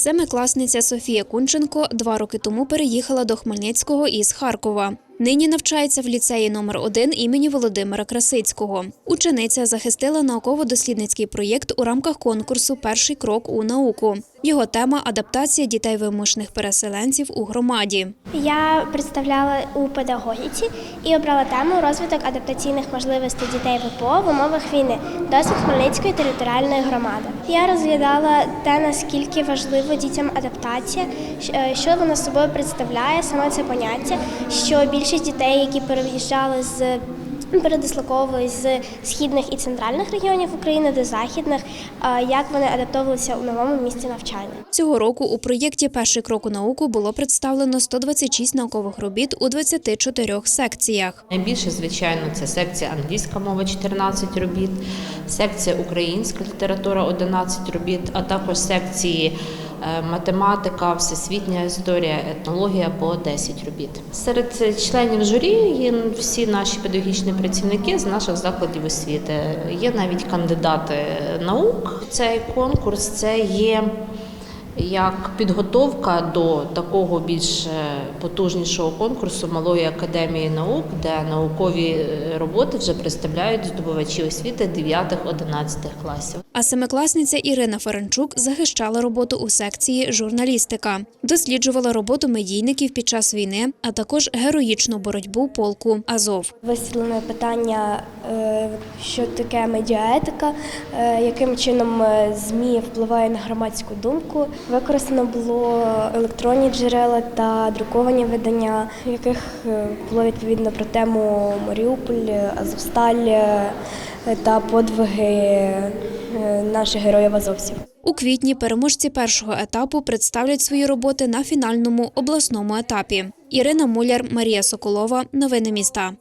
Семикласниця Софія Кунченко два роки тому переїхала до Хмельницького із Харкова. Нині навчається в ліцеї номер 1 імені Володимира Красицького. Учениця захистила науково-дослідницький проєкт у рамках конкурсу Перший крок у науку. Його тема адаптація дітей вимушених переселенців у громаді. Я представляла у педагогіці і обрала тему розвиток адаптаційних можливостей дітей ВПО в умовах війни, досвід Хмельницької територіальної громади. Я розглядала те, наскільки важливо дітям адаптація, е, що вона собою представляє, саме це поняття, що більшість дітей, які переїжджали з передислоковувались з східних і центральних регіонів України до західних, як вони адаптовувалися у новому місці навчання. Цього року у проєкті Перший крок у науку було представлено 126 наукових робіт у 24 секціях. Найбільше, звичайно, це секція англійська мова 14 робіт, секція українська література 11 робіт, а також секції математика, всесвітня історія, етнологія по 10 робіт. Серед членів журі є всі наші педагогічні працівники з наших закладів освіти. Є навіть кандидати наук. Цей конкурс це є як підготовка до такого більш е, потужнішого конкурсу Малої академії наук, де наукові е, роботи вже представляють здобувачі освіти 9-11 класів. А семикласниця Ірина Фаренчук захищала роботу у секції журналістика, досліджувала роботу медійників під час війни, а також героїчну боротьбу полку Азов. Висвітлено питання, е, що таке медіаетика, яким чином ЗМІ впливає на громадську думку. Використано було електронні джерела та друковані видання, в яких е, було відповідно про тему Маріуполь, Азовсталь е, та подвиги е, наших героїв азовців. У квітні переможці першого етапу представлять свої роботи на фінальному обласному етапі. Ірина Муляр, Марія Соколова. Новини міста.